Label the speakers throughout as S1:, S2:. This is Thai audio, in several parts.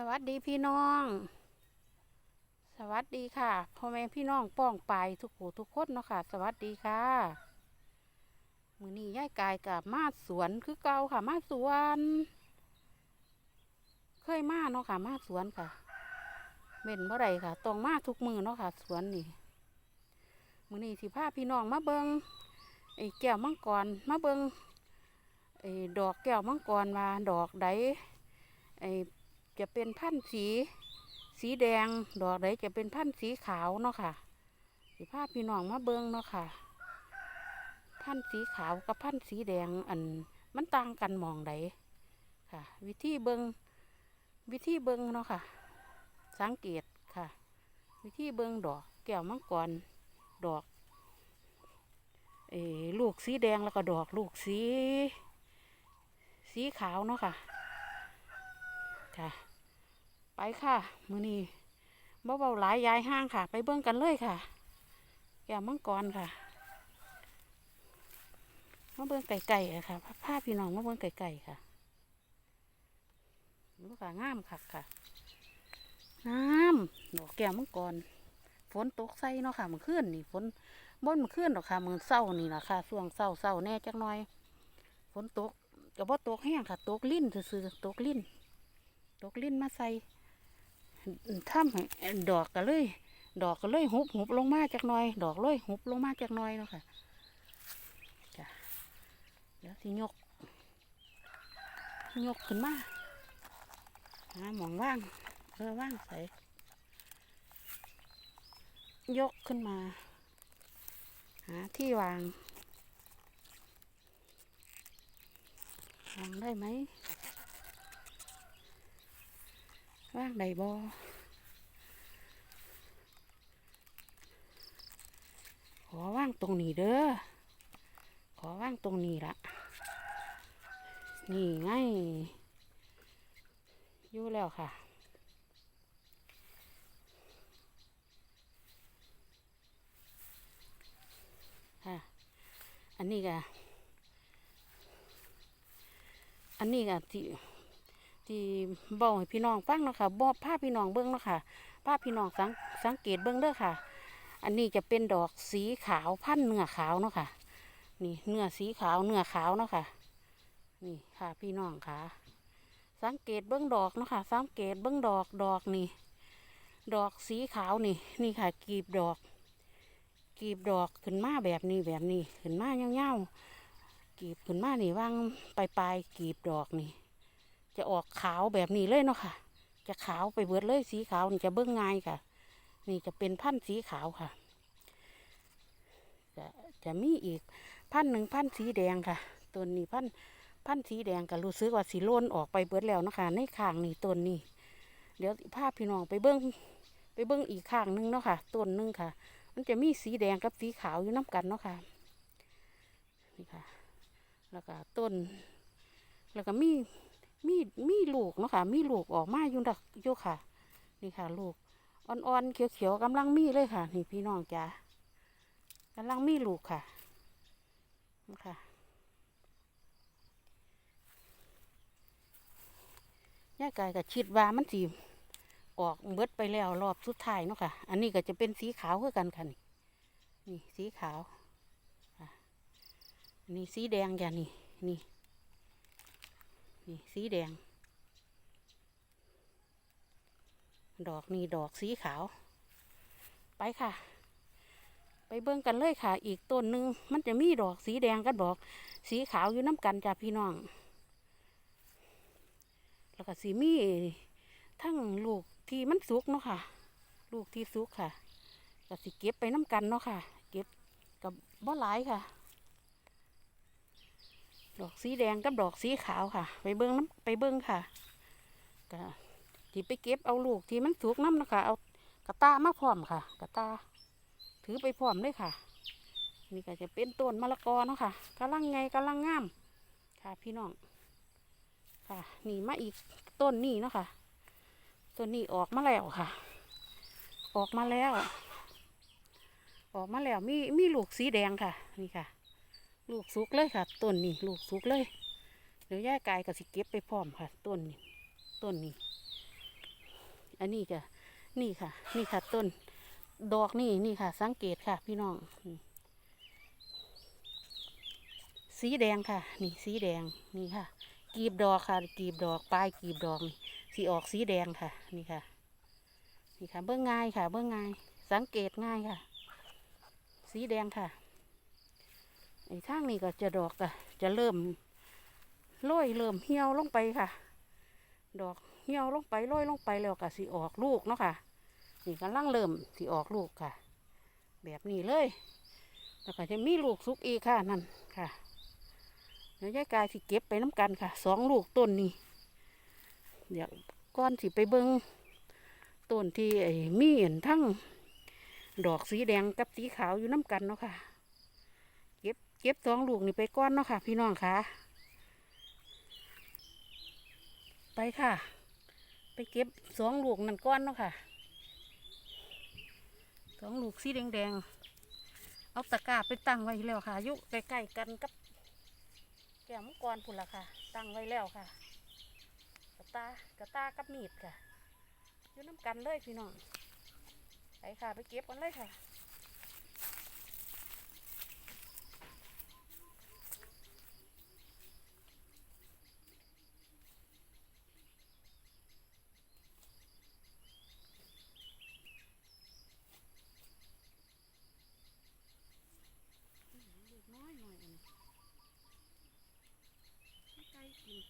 S1: สวัสดีพี่น้อง สวัสดีค่ะพ่อแม่พี่น้องป้องไปทุกผู้ทุกคนเนาะค่ะ สวัสดีค่ะมือนี้ย่ายกายกับมาสวนคือเก่าค่ะ มาสวน เคยมาเนาะค่ะ มาสวนค่ะเม่นบ่ไรค่ะตรงมาทุกมือเนาะค่ะ สวนนี่มือนี้สิพาพี่น้องมาเบิงไอ้แก้วมังกรมาเบิงไอ้ดอกแก้วมังกรว่าดอกใดไอ้ จะเป็นพันธุ์สี สีแดง ดอกใดจะเป็นพันธุ์สีขาวเนาะค่ะสิภาพี่น้องมาเบิ้งเนาะค่ะ พันธุ์สีขาวกับพันธุ์สีแดงอันมันต่างกันมองใดค่ะ วิธีเบิงวิธีเบิงเนาะค่ะ สังเกตค่ะ วิธีเบิงดอก แก้วมังกรดอกเออลูกสีแดงแล้วก็ดอกลูกสี สีขาวเนาะค่ะ ค่ะ ไปค่ะ มือนี้เบาๆหลายยายห้างค่ะ ไปเบิ่งกันเลยค่ะแก้วมังกรค่ะมาเบิ่งไก่ๆอะค่ะพาพี่น้องมาเบิ่งไก่ๆค่ะลูกค่ะงามคักค่ะงามดอกแก้วมังกรฝนตกใส่เนาะค่ะมันขึ้นนี่ฝนบนมันขึ้นหรอกค่ะมือเศร้านี่แหละค่ะช่วงเศร้าเศร้าแน่จักหน่อยฝนตกก็บ่ตกแห้งค่ะตกลิ้นซื่อๆตกลิ้นตกลิ้นมาใส่ ทำให้ดอกก็เลย ดอกก็เลยหุบหุบลงมาจากหน่อย ดอกเลยหุบลงมาจากหน่อยเนาะค่ะจ้ะเดี๋ยวสิยก ยกขึ้นมาหาหมองว่างเออว่างใส่ยกขึ้นมา หาที่วางวางได้ไหม ว่างใดบอขอว่างตรงนี้เด้อ ขอว่างตรงนี้ละนี่ไงอยู่แล้วค่ะค่ะอันนี้ก็อันนี้ก็ที่ ที่บอกให้พี่น้องฟังเนาะค่ะบอกภาพพี่น้องเบิ้งเนาะค่ะภาพพี่น้องสังสังเกตเบิ้งเด้อค่ะ อันนี้จะเป็นดอกสีขาวพันเนื้อขาวเนาะค่ะ นี่เนื้อสีขาวเนื้อขาวเนาะค่ะ นี่ค่ะพี่น้องค่ะ สังเกตเบิ้งดอกเนาะค่ะ สังเกตเบิ้งดอกดอกนี่ ดอกสีขาวนี่ นี่ค่ะกีบดอก กีบดอกขึ้นมาแบบนี้แบบนี้ขึ้นมาเงาๆกีบขึ้นมานี่ว่างปลายปลายๆกีบดอกนี่ จะออกขาวแบบนี้เลยเนาะค่ะ จะขาวไปเบิดเลยสีขาวนี่จะเบิ้งง่ายค่ะ นี่จะเป็นพันธุ์สีขาวค่ะ จะจะมีอีกพันธุ์หนึ่งพันธุ์สีแดงค่ะต้นนี้พันธ์พันธุ์สีแดงก็รู้สึกว่าสีโลนออกไปเบิดแล้วนะคะ ในข้างนี่ต้นนี้ เดี๋ยวพาพพี่น้องไปเบิ้งไปเบิ้งอีกข้างหนึงเนาะค่ะต้นหนึงค่ะ มันจะมีสีแดงกับสีขาวอยู่น้ากันเนาะค่ะนี่ค่ะ แล้วก็ต้น แล้วก็มี มีมีลูกเนาะค่ะ มีลูกออกมาอยู่ดักอยู่ค่ะ นี่ค่ะ ลูกอ่อนๆเขียวๆกำลังมีเลยค่ะ นี่พี่น้องจ๋ากำลังมีลูกค่ะนี่ค่ะย่ากายก็คิดว่ามันสีออกเบิดไปแล้วรอบสุดท้ายเนาะค่ะ อันนี้ก็จะเป็นสีขาวคือกันค่ะนี่นี่สีขาวอันนี่สีแดงจ้ะนี่นี่ นี่สีแดง ดอกนี่ดอกสีขาว ไปค่ะ ไปเบิ่งกันเลยค่ะ อีกต้นหนึ่งมันจะมีดอกสีแดงกับดอก สีขาวอยู่น้ำกันจ้ะพี่น้อง แล้วก็สีมีทั้งลูกที่มันสุกเนาะค่ะ ลูกที่สุกค่ะก็สิเก็บไปน้ำกันเนาะค่ะ เก็บกับบ่หลายค่ะ ดอกสีแดงกับดอกสีขาวค่ะ ไปเบิ้งน้ำไปเบิ้งค่ะก็ที่ไปเก็บเอาลูกที่มันสุกน้ำนะคะเอากระตามาพร้อมค่ะ กระตา ถือไปพร้อมเลยค่ะ นี่ก็จะเป็นต้นมะละกอเนาะค่ะกำลังไงกำลังงาม ค่ะพี่น้องค่ะ นี่มาอีกต้นนี่เนาะค่ะต้นนี้ออกมาแล้วค่ะ ออกมาแล้ว ออกมาแล้วมีมีลูกสีแดงค่ะ นี่ค่ะ ลูกสุกเลยค่ะต้นนี้ลูกสุกเลย เดี๋ยวย่ากายก็สิเก็บไปพร้อมค่ะต้นนี้ต้นนี้ อันนี้จะนี่ค่ะ นี่ค่ะต้น ดอกนี่นี่ค่ะ สังเกตค่ะ พี่น้อง สีแดงค่ะ นี่สีแดงนี่ค่ะ กีบดอกค่ะ กีบดอกปลายกีบดอกสีออกสีแดงค่ะ นี่ค่ะ นี่ค่ะ เบื้องง่ายค่ะ เบื้องง่าย สังเกตง่ายค่ะ สีแดงค่ะ ไอ้ทางนี้ก็จะดอกก็จะเริ่มโรยเริ่มเหี่ยวลงไปค่ะ ดอกเหี่ยวลงไปโรยลงไปแล้วก็สิออกลูกเนาะค่ะ นี่กำลังเริ่มสิออกลูกค่ะ แบบนี้เลย แล้วก็จะมีลูกสุกอีกค่ะนั่นค่ะเดี๋ยวยายกายสิเก็บไปน้ำกันค่ะสองลูกต้นนี้เดี๋ยวก้อนสิไปเบิงต้นที่ไอ้มีเห็นทั้งดอกสีแดงกับสีขาวอยู่น้ำกันเนาะค่ะ เก็บเก็บสองลูกนี่ไปก้อนเนาะค่ะ พี่น้องค่ะ ไปค่ะ ไปเก็บสองลูกนั่นก้อนเนาะค่ะสองลูกสีแดงๆ เอาตะกร้าไปตั้งไว้แล้วค่ะยุใกล้ๆกันกับแก้มังกรพุ่นละค่ะ ตั้งไว้แล้วค่ะ กระตากระตากับมีดค่ะอยู่น้ำกันเลยพี่น้องไปค่ะไปเก็บกันเลยค่ะ ลูกน้อยหน่อยอันนี้ไม่ไกลกิน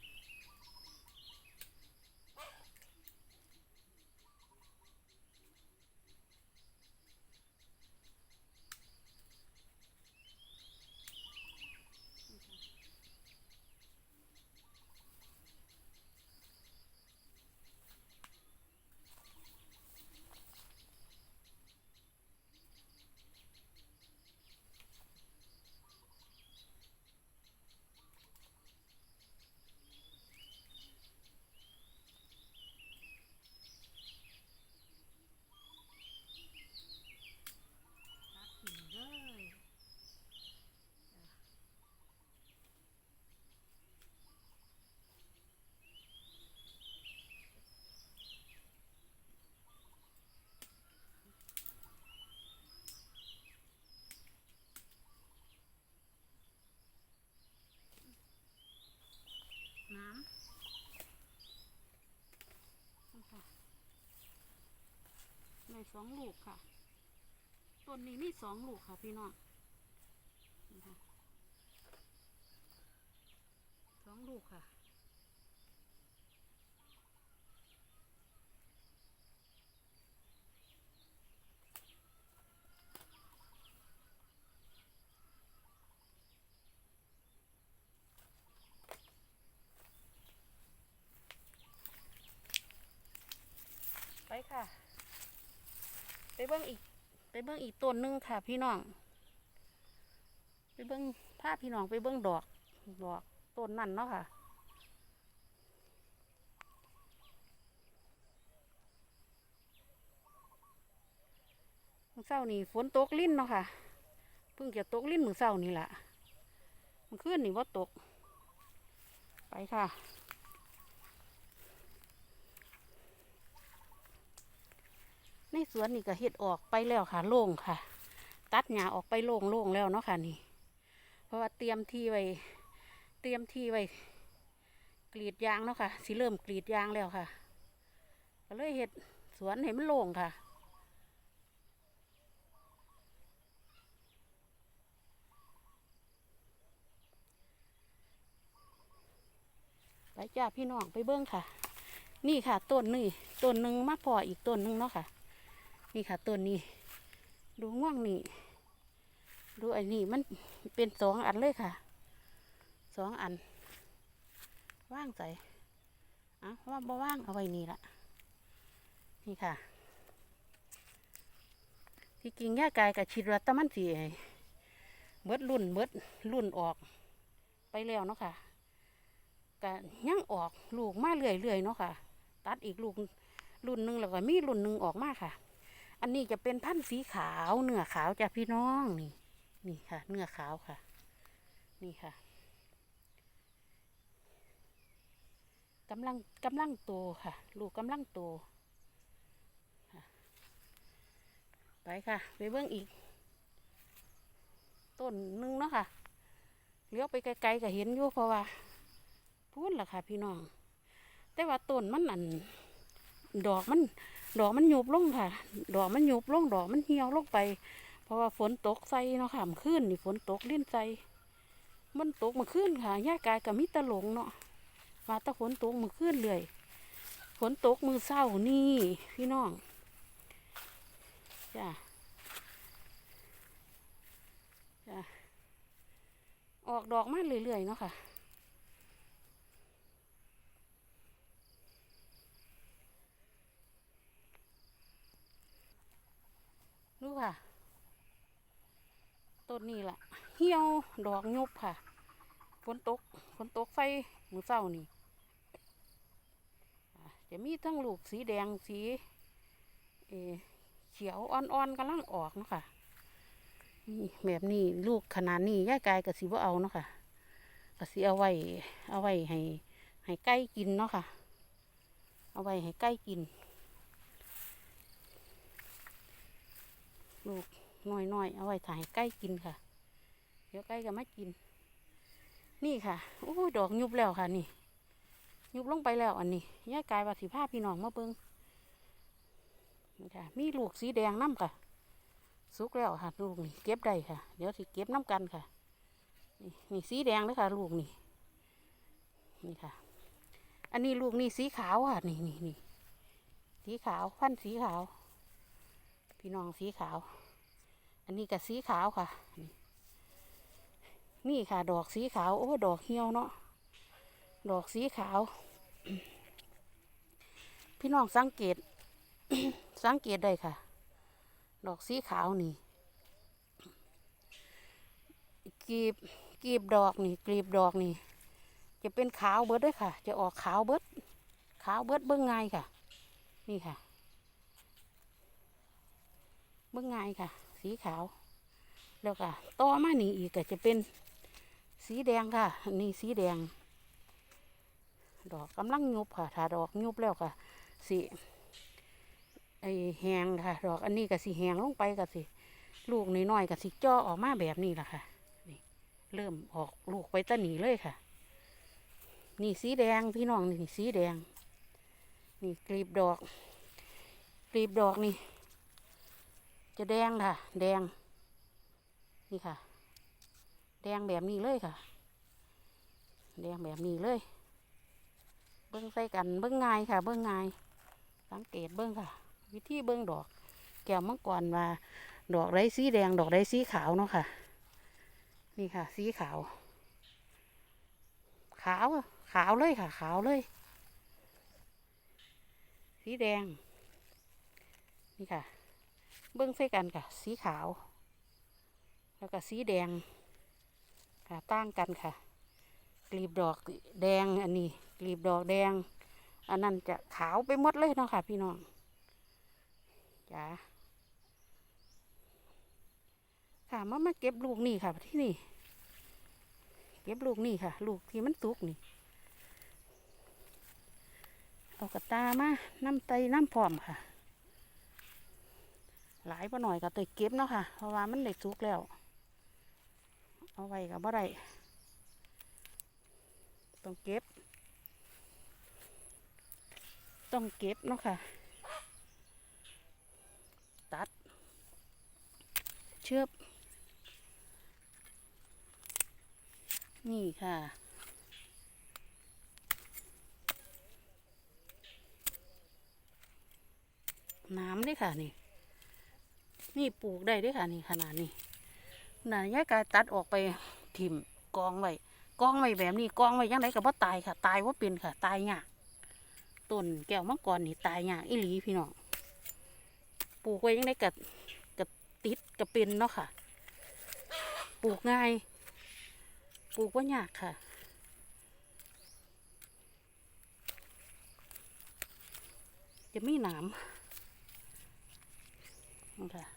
S1: ตัดหินเลยน้ำนี่ค่ะในส องลูกค่ะต้นนี้มีสองลูกค่ะ พี่น้องสองลูกค่ะไปค่ะ ไปเบิ้งอีก ไปเบิ้งอีกต้นนึงค่ะพี่น้อง ไปเบิ้งพาพี่น้องไปเบิ้งดอก ดอกต้นนั่นเนาะค่ะ มือเช้านี่ฝนตกลิ้นเนาะค่ะ เพิ่งจะตกลิ้นมือเช้านี่แหละมันขึ้นนี่ว่าตก ไปค่ะ ในสวนนี่ก็เห็ดออกไปแล้วค่ะโล่งค่ะ ตัดหญ้าออกไปโล่งโล่งแล้วเนาะค่ะนี่ เพราะว่าเตรียมที่ไว้ เตรียมที่ไว้ กรีดยางเนาะค่ะสิเริ่มกรีดยางแล้วค่ะ ก็เลยเห็ดสวนให้มันโล่งค่ะไปจ้าพี่น้องไปเบิ้งค่ะ นี่ค่ะต้นนี่ต้นหนึ่งมาพออีกต้นหนึ่งเนาะค่ะ นี่ค่ะต้นนี้ ดูง่วงนี่ ดูไอ้นี่มันเป็นสองอันเลยค่ะ สองอัน ว่างใส่อะว่าบ่ว่างเอาไว้นี่ละนี่ค่ะ ที่จริงแย่กายกับชิดว่าแตมันสีเบิดรุ่นเบิดรุ่นออก ไปแล้วเนาะค่ะก็ยังออกลูกมาเรื่อยๆเนาะค่ะ ตัดอีกลูกรุ่นหนึ่งแล้วก็มีรุ่นหนึ่งออกมาค่ะ อันนี้จะเป็นพันธุ์สีขาวเนื้อขาวจ้ะพี่น้องนี่ นี่ค่ะ เนื้อขาวค่ะ นี่ค่ะกำลังกำลังโตค่ะ ลูกกำลังโตไปค่ะ ไปเบิ่งอีก ต้นหนึงเนาะค่ะเลี้ยวไปไกลๆก็เห็นอยู่เพราะว่าพูดล่ะค่ะ พี่น้อง แต่ว่าต้นมันอันดอกมัน ดอกมันหยุบลงค่ะ ดอกมันหยุบลงดอกมันเหี่ยวลงไป เพราะว่าฝนตกใส่เนาะค่ะมื่อคืนนี่ฝนตกเล่นใส่มันตกมื่อคืนค่ะย่ากายกับมิตรหลงเนาะมาตะฝนตกมื่อคืนเลยฝนตกมือเศร้านี่พี่น้องจ้ะจ้ะออกดอกมาเรื่อยๆเนาะค่ะ ดูค่ะต้นนี้ล่ะ เหี่ยวดอกยุบค่ะฝนตกฝนตกไฟมือเศร้านี่จะมีทั้งลูกสีแดงสีเอเขียวอ่อนๆกำลังออกนะค่ะนี่แบบนี้ลูกขนาดนี้ย่ายกายกับสีว่าเอาเนาะค่ะก็สิเอาไว้ เอาไว้ให้ให้ไก่กินเนาะค่ะ เอาไว้ให้ไก่กิน ลูกน้อยๆ เอาไว้ถ่ายไก่กินค่ะ เดี๋ยวไก่ก็มากิน นี่ค่ะโอ้ยดอกยุบแล้วค่ะนี่ ยุบลงไปแล้วอันนี้ย่ายกายว่าสิภาพี่น้องมาเบิ้งนี่ค่ะ มีลูกสีแดงน้ำค่ะ สุกแล้วค่ะ ลูกนี่เก็บได้ค่ะ เดี๋ยวสิเก็บน้ำกันค่ะ นี่นี่สีแดงเลยค่ะ ลูกนี่ นี่ค่ะ อันนี้ลูกนี่สีขาวค่ะ นี่นี่นี่สีขาวพันสีขาว พี่น้องสีขาว อันนี้ก็สีขาวค่ะ นี่ค่ะ ดอกสีขาว โอ้ดอกเหี่ยวเนาะ ดอกสีขาว พี่น้องสังเกต สังเกตได้ค่ะ ดอกสีขาวนี่กลีบกลีบดอกนี่กลีบดอกนี่ จะเป็นขาวเบิดด้วยค่ะ จะออกขาวเบิด ขาวเบิดเบิ้งไงายค่ะ นี่ค่ะ เบิ้งไงายค่ะ สีขาว แล้วก็ต่อมานี่อีกก็จะเป็นสีแดงค่ะ นี่สีแดง ดอกกำลังยุบค่ะ ถ้าดอกยุบแล้วค่ะสีไอแหงค่ะ ดอกอันนี้ก็สีแหงลงไปก็สิลูกน้อยๆก็สิจ่อออกมาแบบนี้แหละค่ะนี่เริ่มออกลูกไปตะหนีเลยค่ะ นี่สีแดงพี่น้องนี่สีแดง นี่กลีบดอกกลีบดอกนี่ จะแดงค่ะ แดง นี่ค่ะ แดงแบบนี้เลยค่ะ แดงแบบนี้เลย เบิ้งใส่กันเบิ้งง่ายค่ะ เบิ้งง่าย สังเกตเบิ้งค่ะ วิธีเบิ้งดอก แก้วมังกรว่าดอกไรสีแดง ดอกไรสีขาวเนาะค่ะ นี่ค่ะ สีขาว ขาว ขาวเลยค่ะ ขาวเลย สีแดง นี่ค่ะ เบิ้องใส่กันค่ะ สีขาว แล้วก็สีแดงค่ะต่างกันค่ะ กลีบดอกแดงอันนี้ กลีบดอกแดง อันนั้นจะขาวไปหมดเลยเนาะค่ะ พี่น้องจ้าค่ะมามาเก็บลูกนี่ค่ะที่นี่ เก็บลูกนี่ค่ะ ลูกที่มันสุกนี่เอากระตามาน้ำไตน้ำพร้อมค่ะ หลายปหน่อยก็เตยเก็บเนาะค่ะ เพราะว่ามันได้สุกแล้ว เอาไว้กับบ่ได้ต้องเก็บ ต้องเก็บเนาะค่ะ ตัด เชือบ นี่ค่ะน้ำด้วยค่ะนี่ นี่ปลูกได้ด้วยค่ะนี่ขนาดนี้น่ะยายกายตัดออกไปถิ่มกองไว้กองไว้แบบนี้กองไว้ยังไงก็บ่ตายค่ะ ตายว่าเป็นค่ะ ตายยากต้นแก้วมังกรนี่ตายยากอีหลีพี่น้องปลูกไว้ยังไงกับกับติดกับเป็นเนาะค่ะ ปลูกง่ายปลูกว่ายากค่ะจะมีหนามค่ะ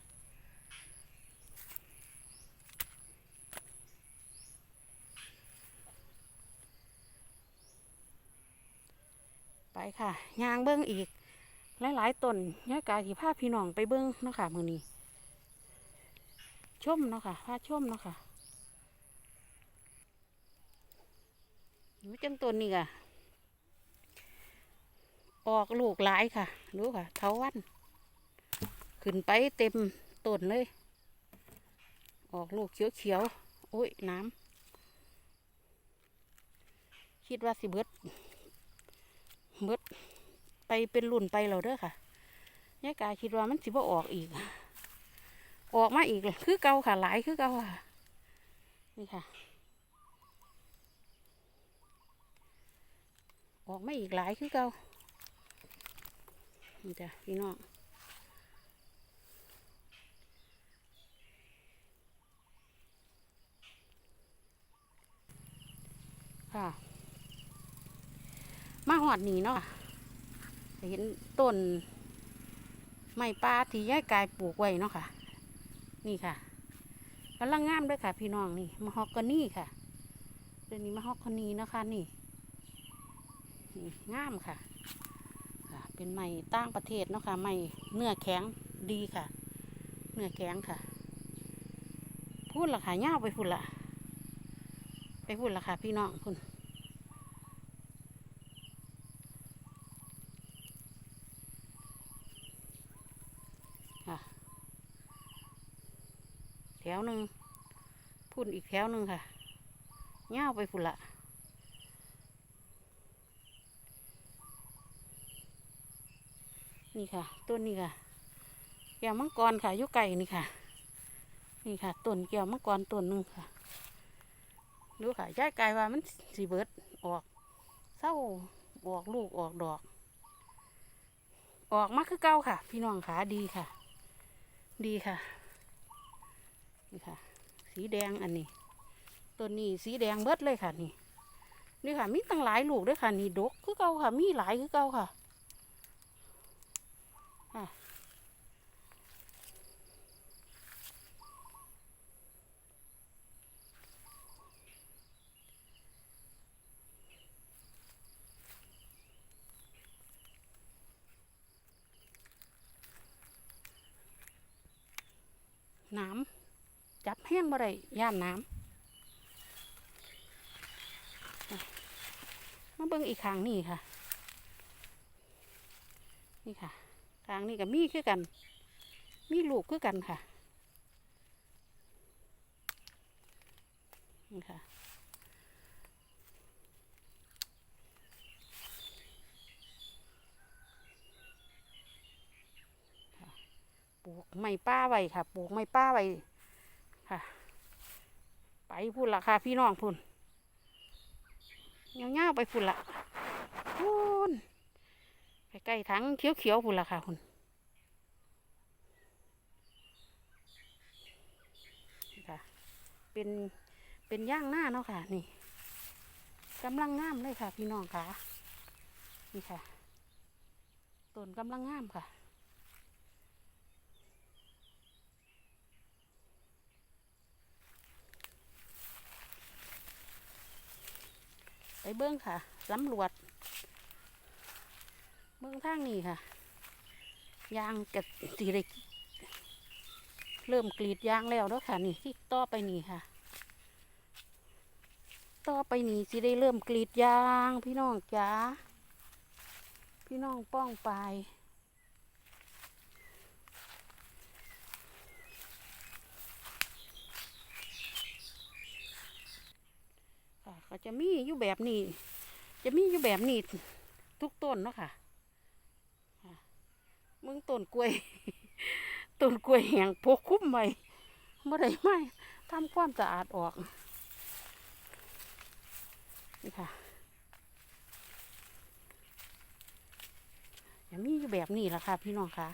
S1: ไปค่ะยางเบิ้งอีก หลายๆต้นย่ากายที่พาพี่น้องไปเบิ้งเนาะค่ะมือนี้ชมเนาะค่ะพาชมเนาะค่ะรู้จังตัวนี้ค่ะออกลูกหลายค่ะรู้ค่ะเทาวัน ขึ้นไปเต็มต้นเลย ออกลูกเขียวๆโอ้ยน้ำคิดว่าสิเบิด เบิดไปเป็นรุ่นไปแล้วเด้อค่ะยายกายคิดว่ามันสิบ่ออกอีก ออกมาอีกคือเก่าค่ะ หลายคือเก่าค่ะ นี่ค่ะ ออกมาอีกหลายคือเก่านี่จ้ะพี่น้องค่ะ หอดนี่เนาะจะเห็นต้นไม้ป่าที่ยายกายปลูกไว้เนาะค่ะ นี่ค่ะกำลังงามด้วยค่ะ พี่น้องนี่มะฮอกกานี่ค่ะเรื่องนี้มะฮอกกานีนะคะนี่นี่งามค่ะ เป็นไม้ต่างประเทศเนาะค่ะไม้เนื้อแข็งดีค่ะ เนื้อแข็งค่ะ พูดละค่ะย่าไปพูดละไปพูดละค่ะ พี่น้องคุณ ค่ะแถ วหนึ่งพุ่นอีกแถวหนึ่งค่ะเง่าไปฝุ่นละนี่ค่ะต้นนี้ค่ะแก้วมังกรค่ะยุไก่นี่ค่ะ นี่ค่ะต้นแก้วมังกรต้นหนึ่งค่ะดูค่ะย้ายกายว่ามันสีเบิดออกเศร้าออกลูกออกดอก ออกมาคือเก้าค่ะ พี่น้องขาดีค่ะ ดีค่ะ นี่ค่ะ สีแดงอันนี้ตัวนี้สีแดงเบิดเลยค่ะนี่นี่ค่ะมีตั้งหลายลูกด้วยค่ะ นี่ดกคือเก่าค่ะ มีหลายคือเก่าค่ะค่ะ น้ำจับแห้งบ่ได้ย่านน้ำมาเบิ่งอีกครั้งนี่ค่ะ นี่ค่ะครั้งนี้กับมีคือกัน มีลูกคือกันค่ะ นี่ค่ะปลูกไม้ป้าไว้ค่ะ ปลูกไม้ป้าไว้ ค่ะ ไปพุ่นละค่ะ พี่น้องพุ่นเงาๆไปพุ่นละพุ่นใกล้ๆทั้งเขียวๆพุ่นละค่ะพุ่นค่ะ เป็นเป็นย่างหน้าเนาะค่ะ นี่กำลังงามเลยค่ะ พี่น้องค่ะ นี่ค่ะต้นกำลังงามค่ะ เบิ้งค่ะสำรวจ เบิ้งทางนี้ค่ะ ยางกับสีเล็กเริ่มกรีดยางแล้วเด้วยค่ะ นี่ที่ต่อไปนี่ค่ะ ต่อไปนี่สิได้เริ่มกรีดยาง พี่น้องจ๋าพี่น้องป้องไปายค่ะก็ จะมีอยู่แบบนี้ จะมีอยู่แบบนี้ ทุกต้นเนาะค่ะค่ะมึงต้นกล้วยต้นกล้วยแหงพกคุ้มไว้เมื่อไรไม่ทำความสะอาดออกนี่ค่ะจะมีอยู่แบบนี้ละค่ะ พี่น้องค่ะ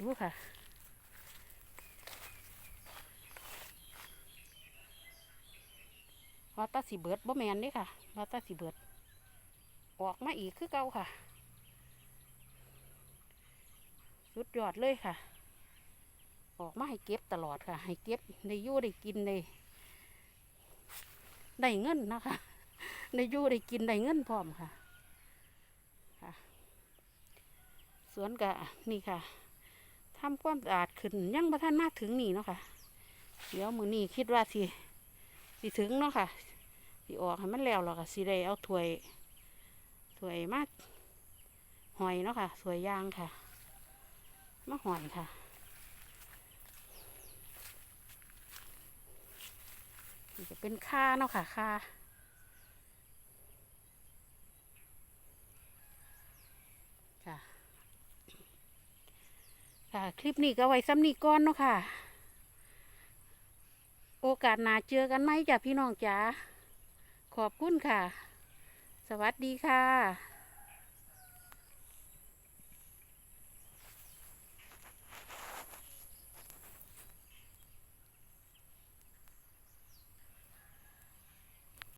S1: ดูค่ะวาตาสีเบิดบ่แมนเด้ค่ะวาตาสีเบิด ออกมาอีกคือเก่าค่ะ สุดยอดเลยค่ะ ออกมาให้เก็บตลอดค่ะ ให้เก็บได้ยู่ได้กินได้ได้เงินนะคะได้ยู่ได้กินได้เงินพร้อมค่ะ ค่ะ สวนกะนี่ค่ะ ทำความสะอาดขึ้นยังบ่ทันมาถึงนี่เนาะค่ะ เดี๋ยวมือนี้คิดว่าสิสิถึงเนาะค่ะสิออกให้มันแล้วหรอกค่ะสิได้เอาถ้วยถ้วยมาหอยเนาะค่ะถวยยางค่ะมาหอยค่ะนี่จะเป็นค่าเนาะค่ะค่า ค่ะ คลิปนี้ก็ไว้ซ้ำนี้ก่อนเนาะค่ะ โอกาสหน้าเจอกันไหมจ้ะพี่น้องจ๋าขอบคุณค่ะ สวัสดีค่ะ